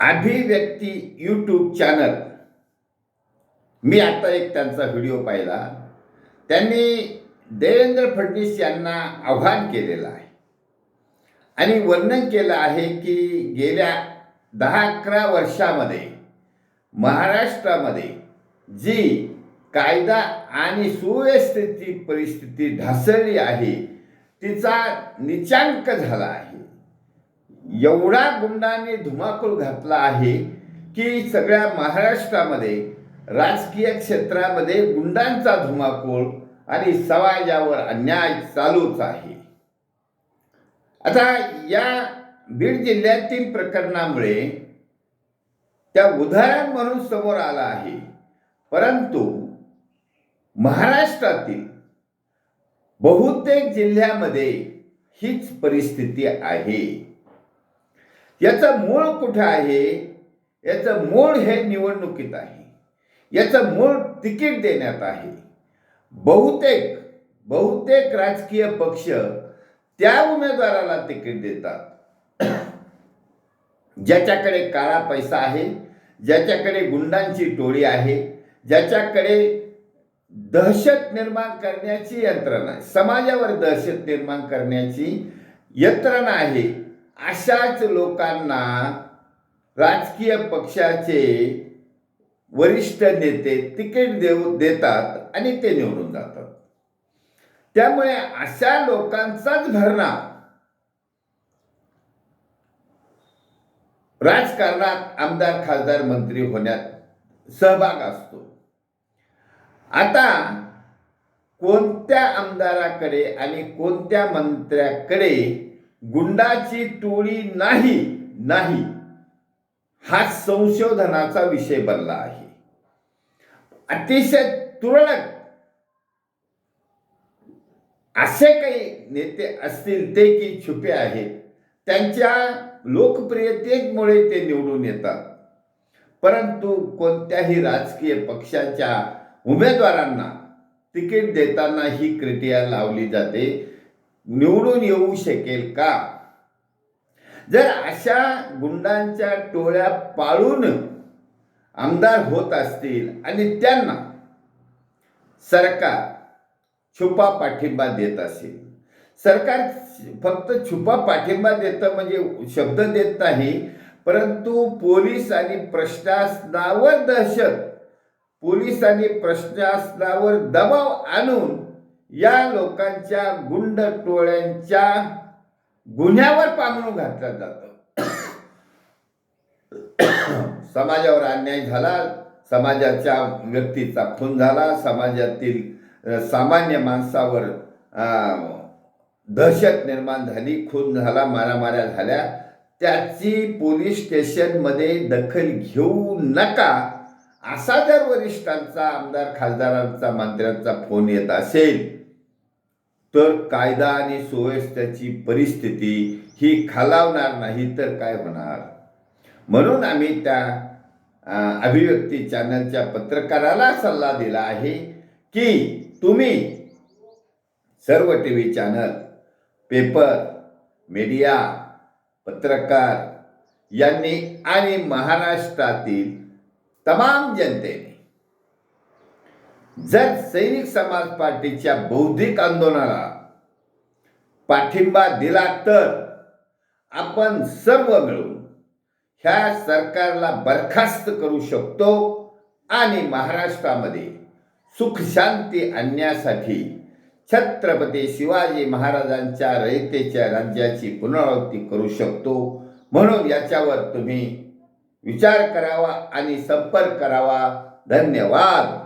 अभिव्यक्ती YouTube channel मी आता एक त्यांचा व्हिडिओ पाहिला. त्यांनी देवेंद्र फडणवीस यांना आव्हान केलेलं आहे. आणि वर्णन केलं आहे की गेल्या दहा अकरा वर्षामध्ये महाराष्ट्रामध्ये जी कायदा आणि सुव्यवस्थेची परिस्थिती ढासळली आहे तिचा निचांक झाला आहे. एवढा गुंडाने धुमाकूळ घातला आहे की सगळ्या महाराष्ट्रामध्ये राजकीय क्षेत्रामध्ये गुंडांचा धुमाकूळ आणि समाजावर अन्याय चालूच आहे. आता या बीड जिल्ह्यातील प्रकरणामुळे त्या उदाहरण म्हणून समोर आला आहे. परंतु महाराष्ट्रातील बहुतेक जिल्ह्यामध्ये हीच परिस्थिती आहे. याचं मूळ कुठं आहे? याचं मूळ हे निवडणुकीत आहे. याचं मूळ तिकीट देण्यात आहे. बहुतेक बहुतेक राजकीय पक्ष त्या उमेदवाराला तिकीट देतात. ज्याच्याकडे काळा पैसा आहे ज्याच्याकडे गुंडांची टोळी आहे ज्याच्याकडे दहशत निर्माण करण्याची यंत्रणा आहे. समाजावर दहशत निर्माण करण्याची यंत्रणा आहे. अशाच लोकांना राजकीय पक्षाचे वरिष्ठ नेते तिकीट देऊ देतात आणि ते निवडून जातात. त्यामुळे अशा लोकांचाच भरणा राजकारणात आमदार खासदार मंत्री होण्यात सहभाग असतो. आता कोणत्या आमदाराकडे आणि कोणत्या मंत्र्याकडे गुंडाची टोळी नाही नाही. हा संशोधनाचा विषय बनला आहे. अतिशय तुरळक असे काही नेते असतील ते की छुपे आहेत. त्यांच्या लोकप्रियतेमुळे ते निवडून येतात. परंतु कोणत्याही राजकीय पक्षाच्या उमेदवारांना तिकीट देताना ही क्रिटिया लावली जाते. निवडून येऊ शकेल का? जर अशा गुंडांच्या टोळ्या पाळून आमदार होत असतील आणि त्यांना सरकार छुपा पाठिंबा देत असेल. सरकार फक्त छुपा पाठिंबा देतं म्हणजे शब्द देत नाही परंतु पोलीस आणि प्रशासनावर दहशत पोलीस आणि प्रशासनावर दबाव आणून या लोकांच्या गुंड टोळ्यांच्या गुन्ह्यावर पांघरून घातलं जातं. समाजावर अन्याय झाला समाजाच्या व्यक्तीचा खून झाला समाजातील सामान्य माणसावर दहशत निर्माण झाली खून झाला मारामाऱ्या झाल्या. त्याची पोलीस स्टेशनमध्ये दखल घेऊ नका असा जर वरिष्ठांचा आमदार खासदारांचा मंत्र्यांचा फोन येत असेल तर कायदा आणि सुव्यवस्थेची परिस्थिती ही खालावणार नाही तर काय होणार? म्हणून आम्ही त्या अभिव्यक्ती चॅनलच्या पत्रकाराला सल्ला दिला आहे की तुम्ही सर्व T V channel paper media पत्रकार यांनी आणि महाराष्ट्रातील तमाम जनतेने जर सैनिक समाज पार्टीच्या बौद्धिक आंदोलनाला पाठिंबा दिला तर आपण सर्व मिळून ह्या सरकारला बरखास्त करू शकतो आणि महाराष्ट्रामध्ये सुख शांती आणण्यासाठी छत्रपती शिवाजी महाराजांच्या रयतेच्या राज्याची पुनरावृत्ती करू शकतो. म्हणून याच्यावर तुम्ही विचार करावा आणि संपर्क करावा. धन्यवाद.